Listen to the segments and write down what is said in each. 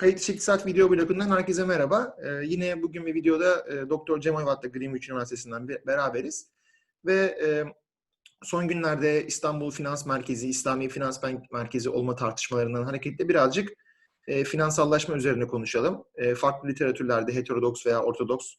Kayıt dışı İktisat video blogundan herkese merhaba. Ee, yine bugün bir videoda e, Doktor Cem Oyvat'la Greenwich Üniversitesi'nden be- beraberiz. Ve e, son günlerde İstanbul Finans Merkezi, İslami Finans Bank Merkezi olma tartışmalarından hareketle birazcık e, finansallaşma üzerine konuşalım. E, farklı literatürlerde heterodoks veya ortodoks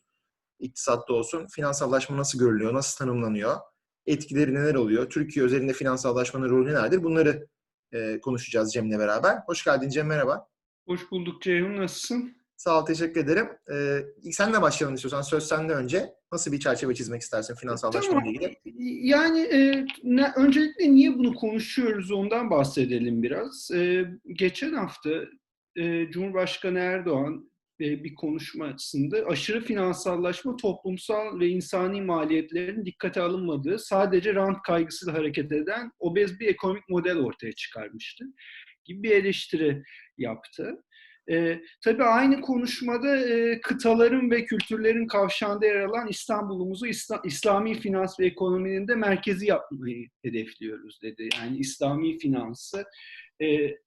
iktisatta olsun finansallaşma nasıl görülüyor, nasıl tanımlanıyor, etkileri neler oluyor, Türkiye özelinde finansallaşmanın rolü nelerdir bunları e, konuşacağız Cem'le beraber. Hoş geldin Cem, merhaba. Hoş bulduk Ceyhun. Nasılsın? Sağ ol, teşekkür ederim. Ee, ilk senle başlayalım istiyorsan. Söz sende önce. Nasıl bir çerçeve çizmek istersin finansallaşma Tamam. ile ilgili? Yani e, ne, öncelikle niye bunu konuşuyoruz ondan bahsedelim biraz. E, geçen hafta e, Cumhurbaşkanı Erdoğan e, bir konuşmasında aşırı finansallaşma toplumsal ve insani maliyetlerin dikkate alınmadığı, sadece rant kaygısıyla hareket eden obez bir ekonomik model ortaya çıkarmıştı gibi bir eleştiri yaptı. E, tabii aynı konuşmada e, kıtaların ve kültürlerin kavşağında yer alan İstanbul'umuzu İsla, İslami finans ve ekonominin de merkezi yapmayı hedefliyoruz dedi. Yani İslami finansı e,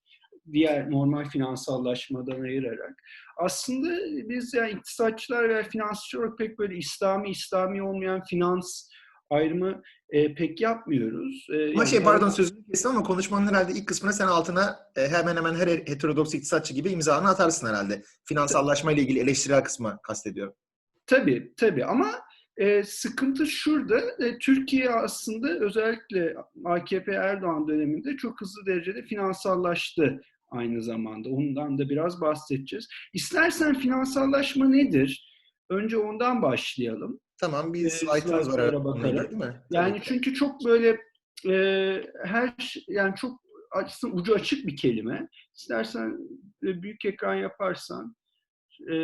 diğer normal finansallaşmadan ayırarak. Aslında biz yani iktisatçılar veya finansçılar pek böyle İslami, İslami olmayan finans ayrımı e, pek yapmıyoruz. E, Ama yani şey pardon sözünü kestim ama konuşmanın herhalde ilk kısmına sen altına e, hemen hemen her heterodoks iktisatçı gibi imzanı atarsın herhalde. Finansallaşma ile ilgili eleştirel kısmı kastediyorum. Tabii tabii ama e, sıkıntı şurada. E, Türkiye aslında özellikle AKP Erdoğan döneminde çok hızlı derecede finansallaştı aynı zamanda. Ondan da biraz bahsedeceğiz. İstersen finansallaşma nedir? Önce ondan başlayalım. Tamam bir slaytımız var herhalde değil mi? Yani Tabii çünkü çok böyle e, her yani çok açsın ucu açık bir kelime. İstersen büyük ekran yaparsan e,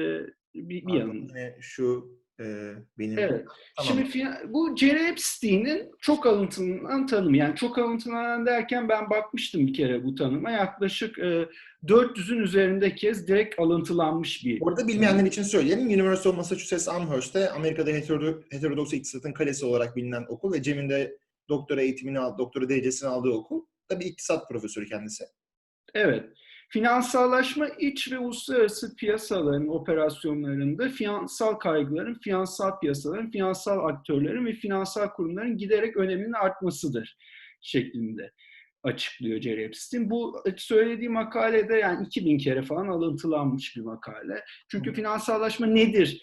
bir, bir yanında. yine şu e, benim Evet. Tamam. Şimdi bu Jerry Epstein'in çok alıntılanan tanımı. Yani çok alıntılanan derken ben bakmıştım bir kere bu tanıma. Yaklaşık e, 400'ün üzerinde kez direkt alıntılanmış bir. Orada bilmeyenler için söyleyelim. University of Massachusetts Amherst'te Amerika'da heterodo- heterodoks iktisatın kalesi olarak bilinen okul ve Cem'in de doktora eğitimini aldı, doktora derecesini aldığı okul. Tabii iktisat profesörü kendisi. Evet. Finansallaşma iç ve uluslararası piyasaların operasyonlarında finansal kaygıların, finansal piyasaların, finansal aktörlerin ve finansal kurumların giderek öneminin artmasıdır şeklinde açıklıyor Jerry Epstein. Bu söylediği makalede yani 2000 kere falan alıntılanmış bir makale. Çünkü finansallaşma nedir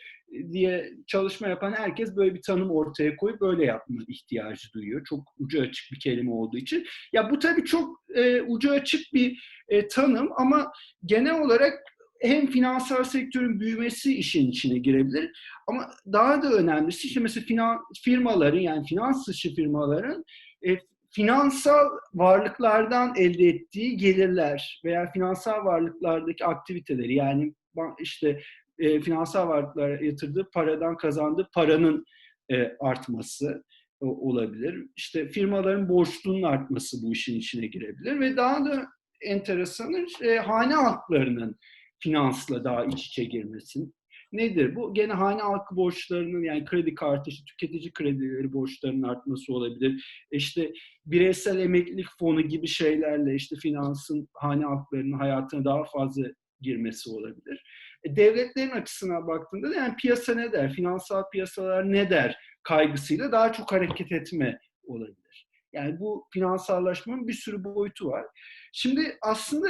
diye çalışma yapan herkes böyle bir tanım ortaya koyup böyle yapma ihtiyacı duyuyor. Çok ucu açık bir kelime olduğu için. Ya bu tabii çok e, ucu açık bir e, tanım ama genel olarak hem finansal sektörün büyümesi işin içine girebilir ama daha da önemlisi işte mesela finan, firmaların yani finans dışı firmaların e, finansal varlıklardan elde ettiği gelirler veya finansal varlıklardaki aktiviteleri yani işte e, finansal varlıklara yatırdığı paradan kazandığı paranın e, artması o- olabilir. İşte firmaların borçluluğunun artması bu işin içine girebilir ve daha da enteresanı e, hane halklarının finansla daha iç içe girmesin. Nedir bu? Gene hane halkı borçlarının yani kredi kartı, işte tüketici kredileri borçlarının artması olabilir. E İşte bireysel emeklilik fonu gibi şeylerle işte finansın hane halklarının hayatına daha fazla girmesi olabilir. E, devletlerin açısına baktığında da yani piyasa ne der, finansal piyasalar ne der kaygısıyla daha çok hareket etme olabilir. Yani bu finansallaşmanın bir sürü boyutu var. Şimdi aslında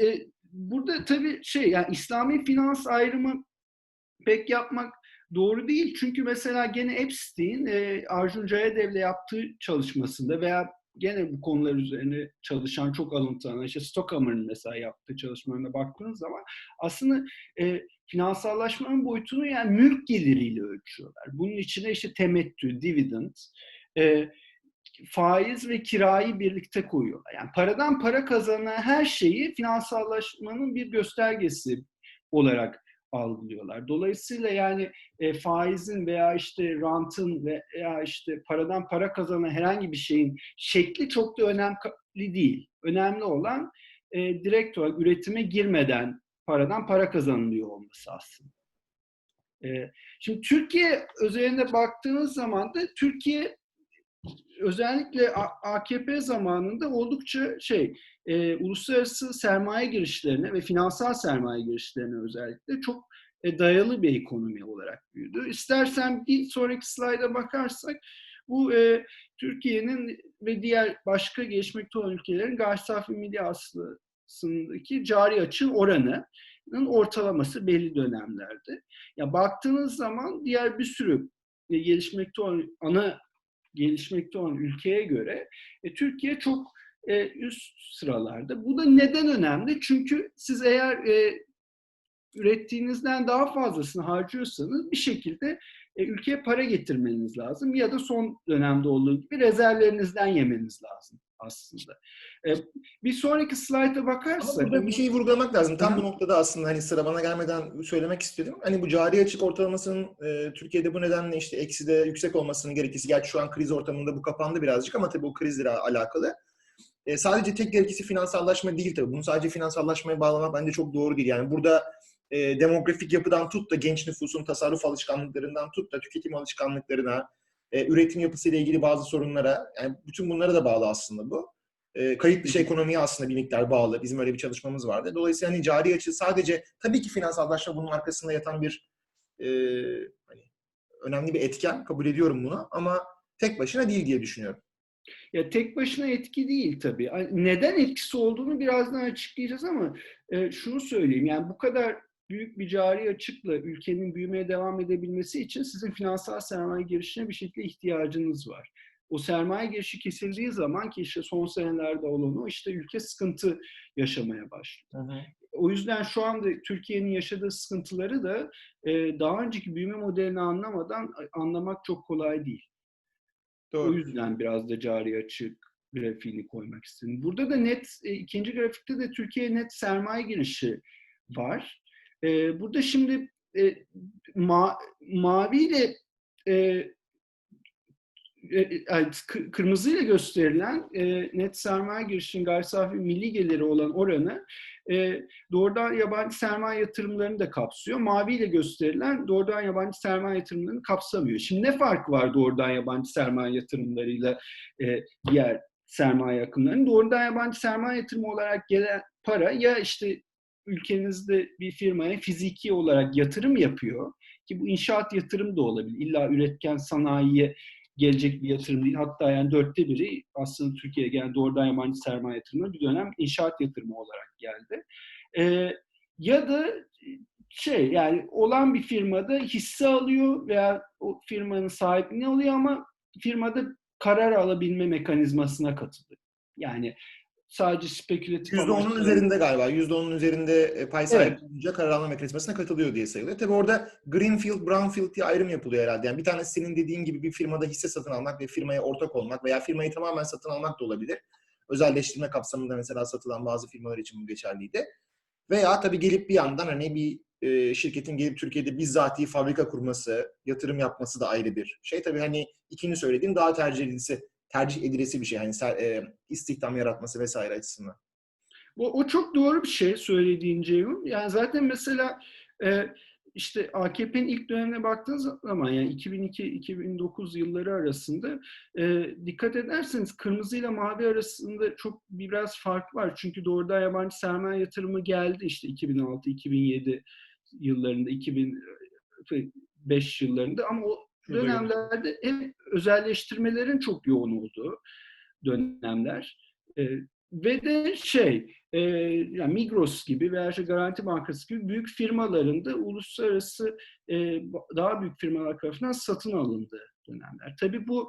e, burada tabii şey yani İslami finans ayrımı pek yapmak doğru değil. Çünkü mesela gene Epstein e, Arjun Jayadev'le yaptığı çalışmasında veya gene bu konular üzerine çalışan çok alıntılanan işte Stockhammer'ın mesela yaptığı çalışmalarına baktığınız zaman aslında e, finansallaşmanın boyutunu yani mülk geliriyle ölçüyorlar. Bunun içine işte temettü, dividend, e, faiz ve kirayı birlikte koyuyorlar. Yani paradan para kazanan her şeyi finansallaşmanın bir göstergesi olarak algılıyorlar. Dolayısıyla yani e, faizin veya işte rantın veya işte paradan para kazanan herhangi bir şeyin şekli çok da önemli değil. Önemli olan e, direkt olarak üretime girmeden paradan para kazanılıyor olması aslında. E, şimdi Türkiye özelinde baktığınız zaman da Türkiye özellikle AKP zamanında oldukça şey e, uluslararası sermaye girişlerine ve finansal sermaye girişlerine özellikle çok e, dayalı bir ekonomi olarak büyüdü. İstersen bir sonraki slayda bakarsak bu e, Türkiye'nin ve diğer başka gelişmekte olan ülkelerin gayri safi milli hasılasındaki cari açığın oranının ortalaması belli dönemlerde. Ya baktığınız zaman diğer bir sürü e, gelişmekte olan ana gelişmekte olan ülkeye göre e, Türkiye çok e, üst sıralarda. Bu da neden önemli? Çünkü siz eğer e, ürettiğinizden daha fazlasını harcıyorsanız bir şekilde e, ülkeye para getirmeniz lazım ya da son dönemde olduğu gibi rezervlerinizden yemeniz lazım aslında. E, bir sonraki slayta bakarsak... Burada bir şeyi vurgulamak lazım. Tam bu noktada aslında hani sıra bana gelmeden söylemek istedim. Hani bu cari açık ortalamasının e, Türkiye'de bu nedenle işte eksi de yüksek olmasının gerekçesi. Gerçi şu an kriz ortamında bu kapandı birazcık ama tabii bu krizle alakalı. E, sadece tek gerekçesi finansallaşma değil tabii. Bunu sadece finansallaşmaya bağlamak bence çok doğru değil. Yani burada e, demografik yapıdan tut da genç nüfusun tasarruf alışkanlıklarından tut da tüketim alışkanlıklarına, e, üretim yapısıyla ilgili bazı sorunlara, yani bütün bunlara da bağlı aslında bu. E, kayıt dışı ekonomiye aslında bir miktar bağlı. Bizim öyle bir çalışmamız vardı. Dolayısıyla hani cari açı sadece tabii ki finansallaşma bunun arkasında yatan bir e, hani önemli bir etken. Kabul ediyorum bunu ama tek başına değil diye düşünüyorum. Ya tek başına etki değil tabii. Neden etkisi olduğunu birazdan açıklayacağız ama e, şunu söyleyeyim. Yani bu kadar büyük bir cari açıkla ülkenin büyümeye devam edebilmesi için sizin finansal sermaye girişine bir şekilde ihtiyacınız var. O sermaye girişi kesildiği zaman ki işte son senelerde olan o işte ülke sıkıntı yaşamaya başlıyor. Hı hı. O yüzden şu anda Türkiye'nin yaşadığı sıkıntıları da e, daha önceki büyüme modelini anlamadan anlamak çok kolay değil. Doğru. O yüzden biraz da cari açık grafiğini koymak istedim. Burada da net, e, ikinci grafikte de Türkiye net sermaye girişi var. E, burada şimdi e, ma, maviyle e, e, kırmızıyla gösterilen e, net sermaye girişinin gayri safi milli geliri olan oranı e, doğrudan yabancı sermaye yatırımlarını da kapsıyor. Maviyle gösterilen doğrudan yabancı sermaye yatırımlarını kapsamıyor. Şimdi ne fark var doğrudan yabancı sermaye yatırımlarıyla e, diğer sermaye akımlarının? Doğrudan yabancı sermaye yatırımı olarak gelen para ya işte ülkenizde bir firmaya fiziki olarak yatırım yapıyor ki bu inşaat yatırım da olabilir. İlla üretken sanayiye gelecek bir yatırım değil. Hatta yani dörtte biri aslında Türkiye'ye gelen doğrudan yabancı sermaye yatırımı bir dönem inşaat yatırımı olarak geldi. Ee, ya da şey yani olan bir firmada hisse alıyor veya o firmanın sahipliğini alıyor ama firmada karar alabilme mekanizmasına katılıyor. Yani sadece spekülatif %10'un üzerinde galiba. %10'un üzerinde e, pay sahibi olunca evet. karar alma mekanizmasına katılıyor diye sayılıyor. Tabii orada Greenfield, Brownfield diye ayrım yapılıyor herhalde. Yani bir tanesi senin dediğin gibi bir firmada hisse satın almak ve firmaya ortak olmak veya firmayı tamamen satın almak da olabilir. Özelleştirme kapsamında mesela satılan bazı firmalar için bu geçerliydi. Veya tabii gelip bir yandan hani bir e, şirketin gelip Türkiye'de bizzati fabrika kurması, yatırım yapması da ayrı bir şey. Tabii hani ikinci söylediğim daha tercih edilisi tercih edilesi bir şey. Yani e, istihdam yaratması vesaire açısından. O, o çok doğru bir şey söylediğin Ceyhun. Yani zaten mesela e, işte AKP'nin ilk dönemine baktığınız zaman yani 2002-2009 yılları arasında e, dikkat ederseniz kırmızı ile mavi arasında çok biraz fark var. Çünkü doğrudan yabancı sermaye yatırımı geldi işte 2006-2007 yıllarında, 2005 yıllarında ama o dönemlerde hep özelleştirmelerin çok yoğun olduğu dönemler. E, ve de şey, e, yani Migros gibi veya işte Garanti Bankası gibi büyük firmaların da uluslararası e, daha büyük firmalar tarafından satın alındığı dönemler. Tabii bu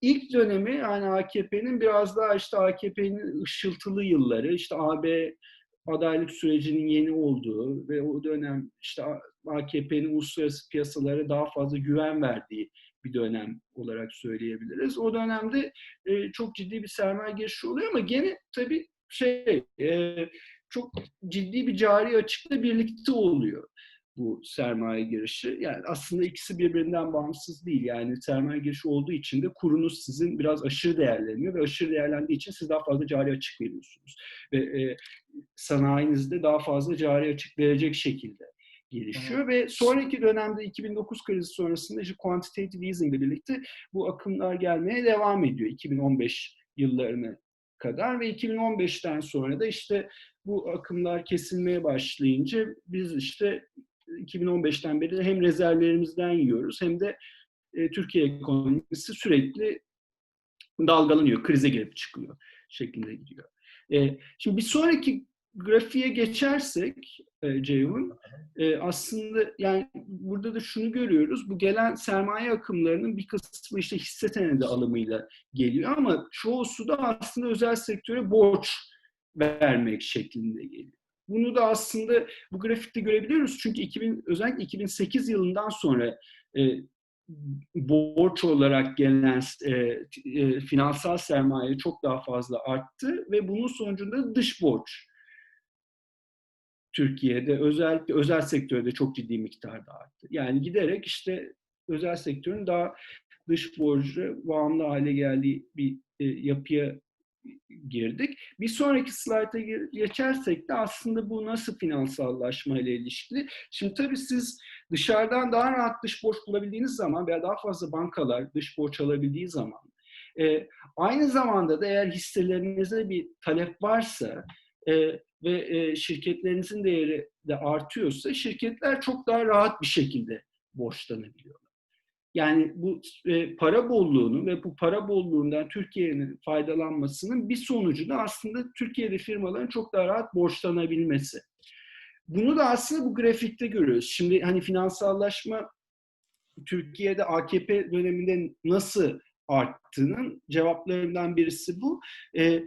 ilk dönemi yani AKP'nin biraz daha işte AKP'nin ışıltılı yılları, işte AB adaylık sürecinin yeni olduğu ve o dönem işte AKP'nin uluslararası piyasalara daha fazla güven verdiği bir dönem olarak söyleyebiliriz. O dönemde e, çok ciddi bir sermaye girişi oluyor ama gene tabii şey e, çok ciddi bir cari açıkla birlikte oluyor bu sermaye girişi. Yani aslında ikisi birbirinden bağımsız değil. Yani sermaye girişi olduğu için de kurunuz sizin biraz aşırı değerleniyor ve aşırı değerlendiği için siz daha fazla cari açık veriyorsunuz. Ve e, sanayinizde daha fazla cari açık verecek şekilde gelişiyor evet. ve sonraki dönemde 2009 krizi sonrasında işte quantitative easing ile birlikte bu akımlar gelmeye devam ediyor 2015 yıllarını kadar ve 2015'ten sonra da işte bu akımlar kesilmeye başlayınca biz işte 2015'ten beri hem rezervlerimizden yiyoruz hem de e, Türkiye ekonomisi sürekli dalgalanıyor, krize girip çıkıyor şeklinde gidiyor. E, şimdi bir sonraki grafiğe geçersek e, Ceyhun, e, aslında yani burada da şunu görüyoruz. Bu gelen sermaye akımlarının bir kısmı işte hisse senedi alımıyla geliyor ama çoğusu da aslında özel sektöre borç vermek şeklinde geliyor. Bunu da aslında bu grafikte görebiliyoruz. Çünkü 2000, özellikle 2008 yılından sonra e, borç olarak gelen e, e, finansal sermaye çok daha fazla arttı ve bunun sonucunda dış borç Türkiye'de özellikle özel sektörde çok ciddi miktarda arttı. Yani giderek işte özel sektörün daha dış borcu bağımlı hale geldiği bir e, yapıya girdik. Bir sonraki slayta geçersek de aslında bu nasıl finansallaşma ile ilişkili. Şimdi tabii siz dışarıdan daha rahat dış borç bulabildiğiniz zaman veya daha fazla bankalar dış borç alabildiği zaman e, aynı zamanda da eğer hisselerinize bir talep varsa e, ve e, şirketlerinizin değeri de artıyorsa şirketler çok daha rahat bir şekilde borçlanabiliyorlar. Yani bu e, para bolluğunu ve bu para bolluğundan Türkiye'nin faydalanmasının bir sonucu da aslında Türkiye'de firmaların çok daha rahat borçlanabilmesi. Bunu da aslında bu grafikte görüyoruz. Şimdi hani finansallaşma Türkiye'de AKP döneminde nasıl arttığının cevaplarından birisi bu. E,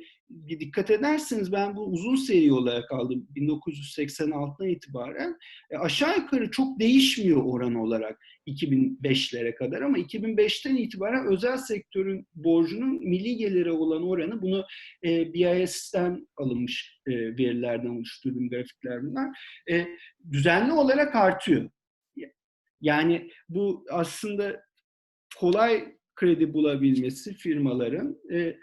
dikkat ederseniz ben bu uzun seri olarak aldım 1986'dan itibaren. E, aşağı yukarı çok değişmiyor oran olarak 2005'lere kadar ama 2005'ten itibaren özel sektörün borcunun milli gelire olan oranı bunu e, BIS'ten alınmış e, verilerden oluşturduğum grafikler E, düzenli olarak artıyor. Yani bu aslında kolay kredi bulabilmesi firmaların e,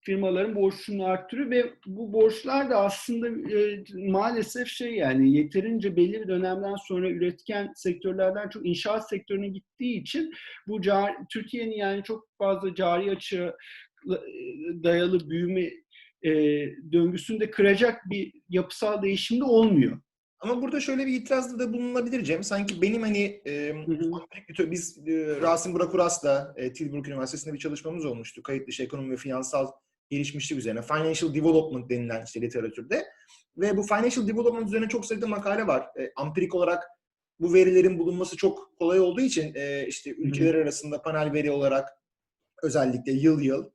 firmaların borçunu arttırıyor ve bu borçlar da aslında e, maalesef şey yani yeterince belli bir dönemden sonra üretken sektörlerden çok inşaat sektörüne gittiği için bu Türkiye'nin yani çok fazla cari açığa dayalı büyüme e, döngüsünde kıracak bir yapısal değişim de olmuyor. Ama burada şöyle bir itirazda da bulunabilir Cem. Sanki benim hani e, biz e, Rasim Burakuras'la e, Tilburg Üniversitesi'nde bir çalışmamız olmuştu. Kayıt dışı ekonomi ve finansal gelişmişlik üzerine. Financial Development denilen işte literatürde. Ve bu Financial Development üzerine çok sayıda makale var. E, ampirik olarak bu verilerin bulunması çok kolay olduğu için e, işte ülkeler arasında panel veri olarak özellikle yıl yıl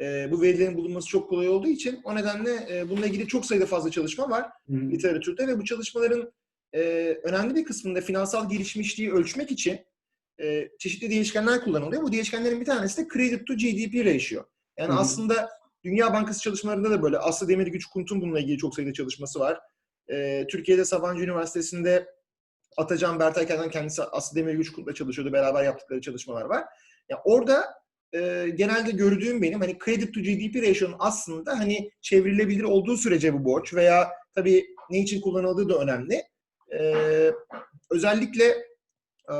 e, bu verilerin bulunması çok kolay olduğu için o nedenle e, bununla ilgili çok sayıda fazla çalışma var hmm. literatürde ve bu çalışmaların e, önemli bir kısmında finansal gelişmişliği ölçmek için e, çeşitli değişkenler kullanılıyor. Bu değişkenlerin bir tanesi de credit to GDP ratio. Yani hmm. aslında Dünya Bankası çalışmalarında da böyle. Aslı Demir Güç Kunt'un bununla ilgili çok sayıda çalışması var. E, Türkiye'de Sabancı Üniversitesi'nde Atacan Bertayken'den kendisi Aslı Demir Güç Kunt'la çalışıyordu. Beraber yaptıkları çalışmalar var. Yani orada e, genelde gördüğüm benim hani credit to GDP ratio'nun aslında hani çevrilebilir olduğu sürece bu borç veya tabii ne için kullanıldığı da önemli. E, özellikle e,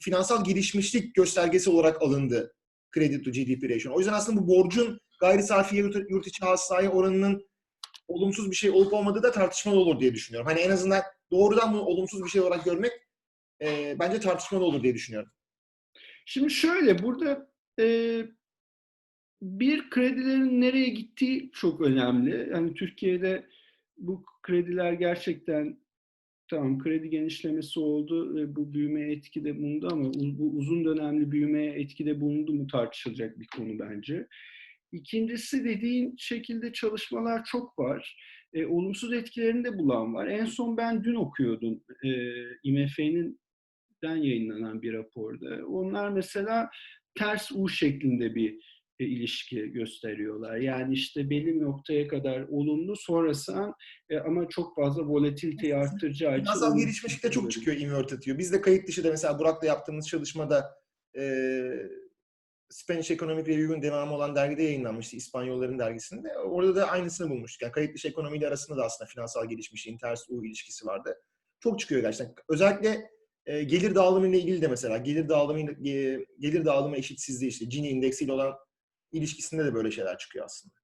finansal gelişmişlik göstergesi olarak alındı credit to GDP ratio. O yüzden aslında bu borcun gayri safi yurt, yurt içi hasılaya oranının olumsuz bir şey olup olmadığı da tartışmalı olur diye düşünüyorum. Hani en azından doğrudan bunu olumsuz bir şey olarak görmek e, bence tartışmalı olur diye düşünüyorum. Şimdi şöyle burada e, bir kredilerin nereye gittiği çok önemli. Yani Türkiye'de bu krediler gerçekten tamam kredi genişlemesi oldu ve bu büyümeye etkide bulundu ama bu uzun dönemli büyümeye etkide bulundu mu tartışılacak bir konu bence. İkincisi dediğin şekilde çalışmalar çok var. E, olumsuz etkilerini de bulan var. En son ben dün okuyordum e, IMF'nin den yayınlanan bir raporda. Onlar mesela ters U şeklinde bir e, ilişki gösteriyorlar. Yani işte belli bir noktaya kadar olumlu sonrasında e, ama çok fazla volatiliteyi arttıracağı için. Finansal gelişmişlikte çok çıkıyor invert atıyor. Biz de kayıt dışı da mesela Burak'la yaptığımız çalışmada e, Spanish Economic Review'un devamı olan dergide yayınlanmıştı. İspanyolların dergisinde. Orada da aynısını bulmuştuk. Yani kayıt dışı ekonomiyle arasında da aslında finansal gelişmişliğin ters U ilişkisi vardı. Çok çıkıyor gerçekten. Özellikle e, gelir dağılımı ile ilgili de mesela gelir dağılımı e, gelir dağılımı eşitsizliği işte Gini indeksiyle olan ilişkisinde de böyle şeyler çıkıyor aslında.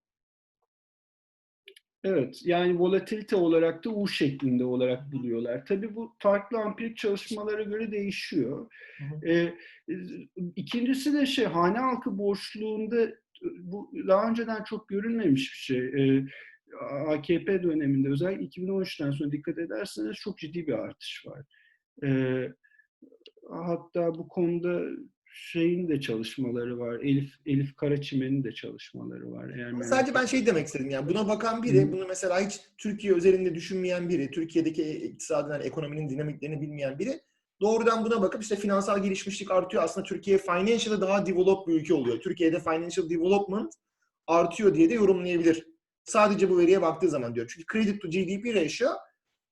Evet, yani volatilite olarak da U şeklinde olarak buluyorlar. Tabii bu farklı ampirik çalışmalara göre değişiyor. Hı hı. Ee, ikincisi de şey, hane halkı borçluğunda bu daha önceden çok görülmemiş bir şey. Ee, AKP döneminde özellikle 2013'ten sonra dikkat ederseniz çok ciddi bir artış var. Ee, hatta bu konuda şeyin de çalışmaları var. Elif Elif Karaçimen'in de çalışmaları var. Eğer merak sadece ben şey demek istedim yani buna bakan biri, Hı. bunu mesela hiç Türkiye özelinde düşünmeyen biri, Türkiye'deki iktisadın, yani ekonominin dinamiklerini bilmeyen biri doğrudan buna bakıp işte finansal gelişmişlik artıyor. Aslında Türkiye financial'ı daha developed bir ülke oluyor. Türkiye'de financial development artıyor diye de yorumlayabilir. Sadece bu veriye baktığı zaman diyor. Çünkü credit to GDP ratio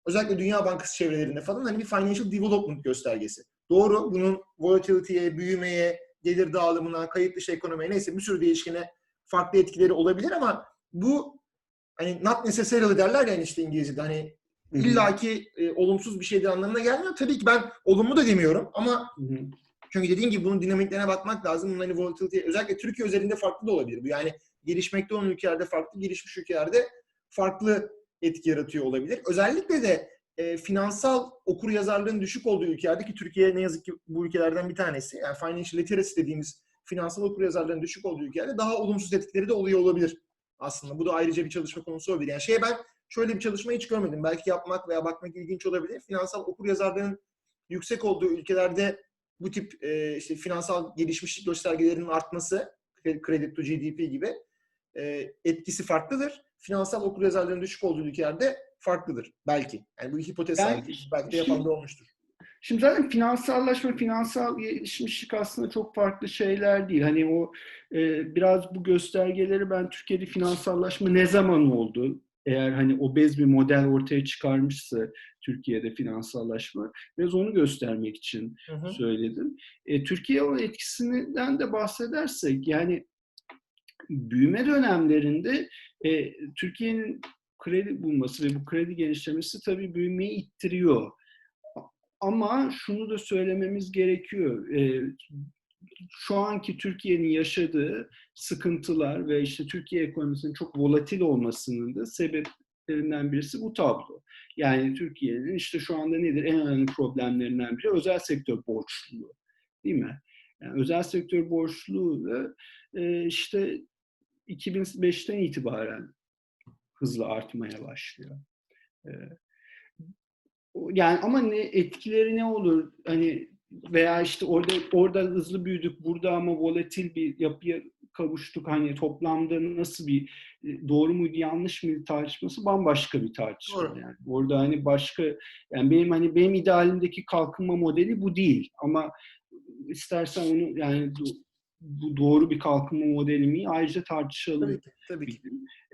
özellikle Dünya Bankası çevrelerinde falan hani bir financial development göstergesi. Doğru. Bunun volatility'ye, büyümeye, gelir dağılımına, kayıt dışı ekonomiye neyse bir sürü değişkene farklı etkileri olabilir ama bu hani not necessarily derler yani işte İngilizce'de hani illaki e, olumsuz bir şeydir anlamına gelmiyor. Tabii ki ben olumlu da demiyorum ama çünkü dediğim gibi bunun dinamiklerine bakmak lazım. Bunun hani volatility özellikle Türkiye özelinde farklı da olabilir. Bu yani gelişmekte olan ülkelerde farklı, gelişmiş ülkelerde farklı etki yaratıyor olabilir. Özellikle de e, finansal okur yazarlığın düşük olduğu ülkelerde ki Türkiye ne yazık ki bu ülkelerden bir tanesi. Yani financial literacy dediğimiz finansal okur yazarlığın düşük olduğu ülkelerde daha olumsuz etkileri de oluyor olabilir aslında. Bu da ayrıca bir çalışma konusu olabilir. Yani şeye ben şöyle bir çalışma hiç görmedim. Belki yapmak veya bakmak ilginç olabilir. Finansal okur yazarlığın yüksek olduğu ülkelerde bu tip e, işte finansal gelişmişlik göstergelerinin artması, credit to GDP gibi e, etkisi farklıdır. Finansal okuryazarlığın düşük olduğu ülkelerde farklıdır belki. Yani bu hipotez Yani sadece. Belki de yapan da olmuştur. Şimdi zaten finansallaşma, finansal gelişmişlik aslında çok farklı şeyler değil. Hani o e, biraz bu göstergeleri ben Türkiye'de finansallaşma ne zaman oldu? Eğer hani obez bir model ortaya çıkarmışsa Türkiye'de finansallaşma biraz onu göstermek için Hı hı. söyledim. E, Türkiye o etkisinden de bahsedersek yani büyüme dönemlerinde e, Türkiye'nin kredi bulması ve bu kredi genişlemesi tabii büyümeyi ittiriyor. Ama şunu da söylememiz gerekiyor. E, şu anki Türkiye'nin yaşadığı sıkıntılar ve işte Türkiye ekonomisinin çok volatil olmasının da sebeplerinden birisi bu tablo. Yani Türkiye'nin işte şu anda nedir? En önemli problemlerinden biri özel sektör borçluluğu. Değil mi? Yani özel sektör borçluluğu da e, işte 2005'ten itibaren hızla artmaya başlıyor. E, yani ama ne etkileri ne olur? Hani veya işte orada orada hızlı büyüdük, burada ama volatil bir yapıya kavuştuk. Hani toplamda nasıl bir doğru muydu, yanlış mıydı tartışması bambaşka bir tartışma Doğru. yani. Orada hani başka yani benim hani benim idealimdeki kalkınma modeli bu değil ama istersen onu yani bu doğru bir kalkınma modeli mi ayrıca tartışalım. Tabii ki. Tabii ki.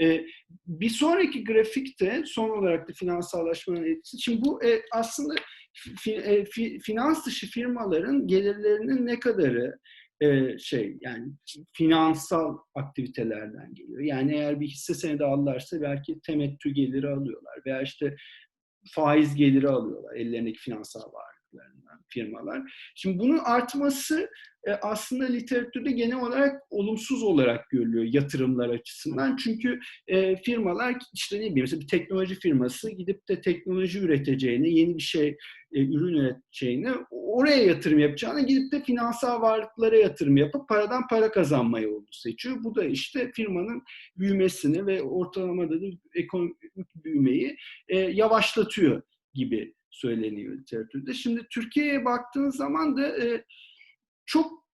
Ee, bir sonraki grafikte son olarak da finansallaşmanın etkisi. Şimdi bu e, aslında fi, e, fi, finans dışı firmaların gelirlerinin ne kadarı e, şey yani finansal aktivitelerden geliyor. Yani eğer bir hisse senedi alırlarsa belki temettü geliri alıyorlar veya işte faiz geliri alıyorlar ellerindeki finansal varlıklarından firmalar. Şimdi bunun artması e, aslında literatürde genel olarak olumsuz olarak görülüyor yatırımlar açısından. Çünkü e, firmalar işte ne bileyim mesela bir teknoloji firması gidip de teknoloji üreteceğine, yeni bir şey e, ürün üreteceğine oraya yatırım yapacağına gidip de finansal varlıklara yatırım yapıp paradan para kazanmayı oldu seçiyor. Bu da işte firmanın büyümesini ve ortalamada da ekonomik büyümeyi yavaşlatıyor gibi söyleniyor literatürde. Şimdi Türkiye'ye baktığınız zaman da e, çok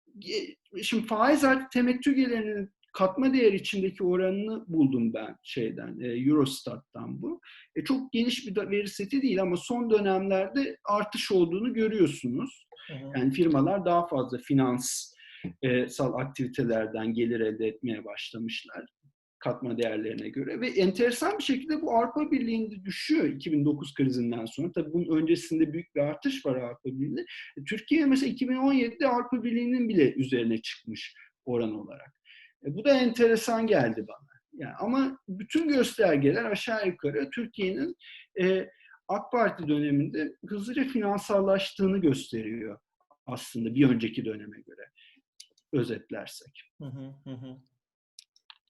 şimdi faiz artı temettü gelirinin katma değer içindeki oranını buldum ben şeyden Eurostat'tan bu. E, çok geniş bir veri seti değil ama son dönemlerde artış olduğunu görüyorsunuz. Yani firmalar daha fazla finansal aktivitelerden gelir elde etmeye başlamışlar katma değerlerine göre ve enteresan bir şekilde bu Avrupa Birliği'nde düşüyor 2009 krizinden sonra. Tabii bunun öncesinde büyük bir artış var Avrupa Birliği'nde. Türkiye mesela 2017'de Avrupa Birliği'nin bile üzerine çıkmış oran olarak. E, bu da enteresan geldi bana. Yani ama bütün göstergeler aşağı yukarı Türkiye'nin e, AK Parti döneminde hızlıca finansallaştığını gösteriyor aslında bir önceki döneme göre özetlersek. Hı hı hı.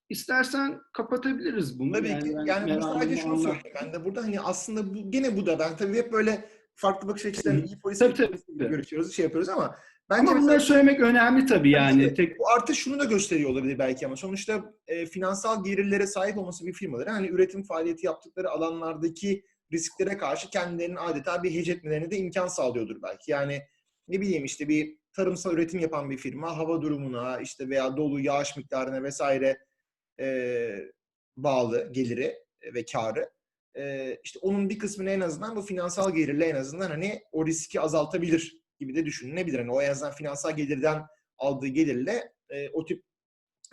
İstersen kapatabiliriz bunu. Tabii ki. ben Yani bu meramımı sadece şunu söyleyeyim. Ben de burada hani aslında bu gene bu da ben tabii hep böyle farklı bakış açıları iyi polis Tabii, tabii, görüşüyoruz, şey yapıyoruz ama bence Ama mesela- bunları söylemek önemli tabii yani. Tabii. Tek, Bu artış şunu da gösteriyor olabilir belki ama sonuçta e, finansal gelirilere sahip olması bir firmaların hani üretim faaliyeti yaptıkları alanlardaki risklere karşı kendilerinin adeta bir hece etmelerine de imkan sağlıyordur belki. Yani ne bileyim işte bir tarımsal üretim yapan bir firma hava durumuna işte veya dolu yağış miktarına vesaire e, bağlı geliri ve karı. E, işte onun bir kısmını en azından bu finansal gelirle en azından hani o riski azaltabilir gibi de düşünülebilir. Hani o en azından finansal gelirden aldığı gelirle e, o tip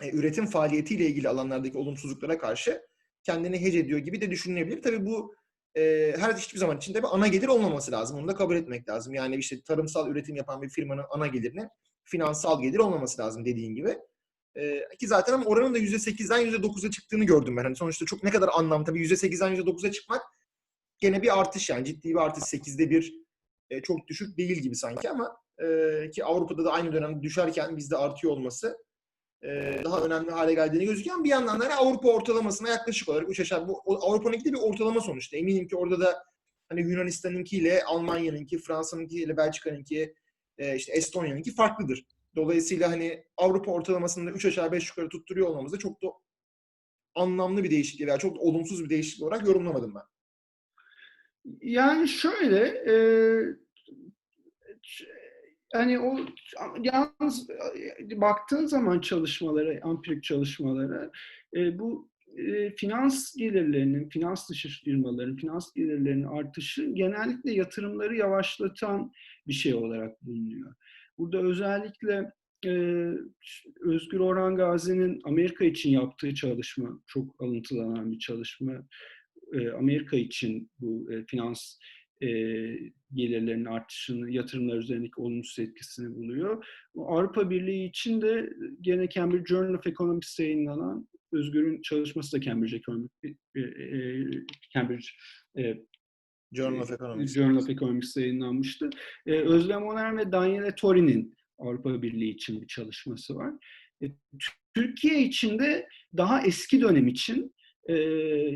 e, üretim faaliyetiyle ilgili alanlardaki olumsuzluklara karşı kendini hece ediyor gibi de düşünülebilir. Tabii bu e, her hiçbir zaman içinde bir ana gelir olmaması lazım. Onu da kabul etmek lazım. Yani işte tarımsal üretim yapan bir firmanın ana gelirinin finansal gelir olmaması lazım dediğin gibi. E, ki zaten ama oranın da %8'den %9'a çıktığını gördüm ben. Hani sonuçta çok ne kadar anlam tabii %8'den %9'a çıkmak gene bir artış yani ciddi bir artış. 8'de bir e, çok düşük değil gibi sanki ama e, ki Avrupa'da da aynı dönemde düşerken bizde artıyor olması e, daha önemli hale geldiğini ama bir yandan da hani Avrupa ortalamasına yaklaşık olarak 3 aşağı bu Avrupa'nınki de bir ortalama sonuçta. Eminim ki orada da hani Yunanistan'ınkiyle Almanya'nınki, Fransa'nınki ile Belçika'nınki e, işte Estonya'nınki farklıdır. Dolayısıyla hani Avrupa ortalamasında 3 aşağı 5 yukarı tutturuyor olmamız da çok da anlamlı bir değişiklik veya çok da olumsuz bir değişiklik olarak yorumlamadım ben. Yani şöyle e, hani o yalnız e, baktığın zaman çalışmalara, ampirik çalışmalara e, bu e, finans gelirlerinin, finans dışı firmaların finans gelirlerinin artışı genellikle yatırımları yavaşlatan bir şey olarak bulunuyor. Burada özellikle e, Özgür Orhan Gazi'nin Amerika için yaptığı çalışma çok alıntılanan bir çalışma. E, Amerika için bu e, finans e, gelirlerinin artışını, yatırımlar üzerindeki olumsuz etkisini buluyor. Avrupa Birliği için de gene Cambridge Journal of Economics'te yayınlanan Özgür'ün çalışması da Cambridge Economics, e, e, Cambridge Journal of Economics. Journal of Economics'te yayınlanmıştı. E, Özlem Oner ve Daniele Tori'nin Avrupa Birliği için bir çalışması var. E, Türkiye için de daha eski dönem için e,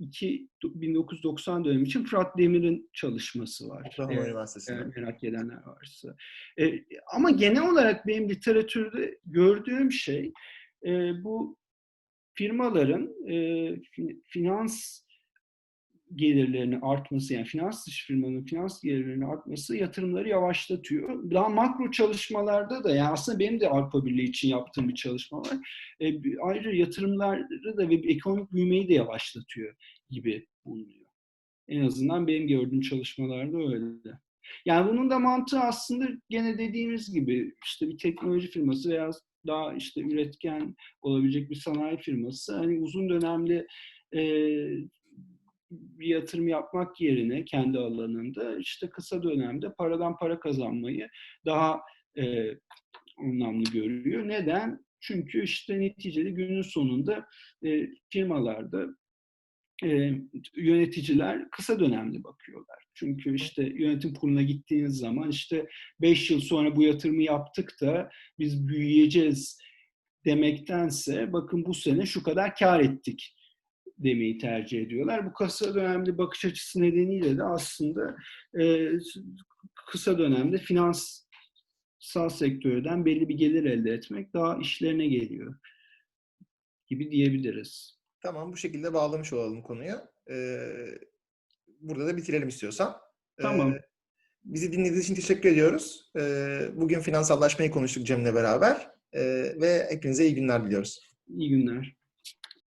2002 1990 dönemi için Fırat Demir'in çalışması var. Oklahoma E, Üniversitesi'nde. eğer merak edenler varsa. E, ama genel olarak benim literatürde gördüğüm şey e, bu firmaların e, fin- finans gelirlerinin artması yani finans dışı firmanın finans gelirlerinin artması yatırımları yavaşlatıyor. Daha makro çalışmalarda da yani aslında benim de Avrupa Birliği için yaptığım bir çalışma var. E, ayrıca yatırımları da ve ekonomik büyümeyi de yavaşlatıyor gibi bulunuyor. En azından benim gördüğüm çalışmalarda öyle. Yani bunun da mantığı aslında gene dediğimiz gibi işte bir teknoloji firması veya daha işte üretken olabilecek bir sanayi firması hani uzun dönemli e, bir yatırım yapmak yerine kendi alanında işte kısa dönemde paradan para kazanmayı daha e, anlamlı görüyor. Neden? Çünkü işte neticede günün sonunda e, firmalarda e, yöneticiler kısa dönemli bakıyorlar. Çünkü işte yönetim kuruluna gittiğiniz zaman işte 5 yıl sonra bu yatırımı yaptık da biz büyüyeceğiz demektense bakın bu sene şu kadar kar ettik demeyi tercih ediyorlar. Bu kısa dönemli bakış açısı nedeniyle de aslında e, kısa dönemde finansal sektörden belli bir gelir elde etmek daha işlerine geliyor gibi diyebiliriz. Tamam bu şekilde bağlamış olalım konuyu. Ee, burada da bitirelim istiyorsan. Ee, Tamam. bizi dinlediğiniz için teşekkür ediyoruz. Ee, bugün finansallaşmayı konuştuk Cem'le beraber. Ee, ve hepinize iyi günler diliyoruz. İyi günler.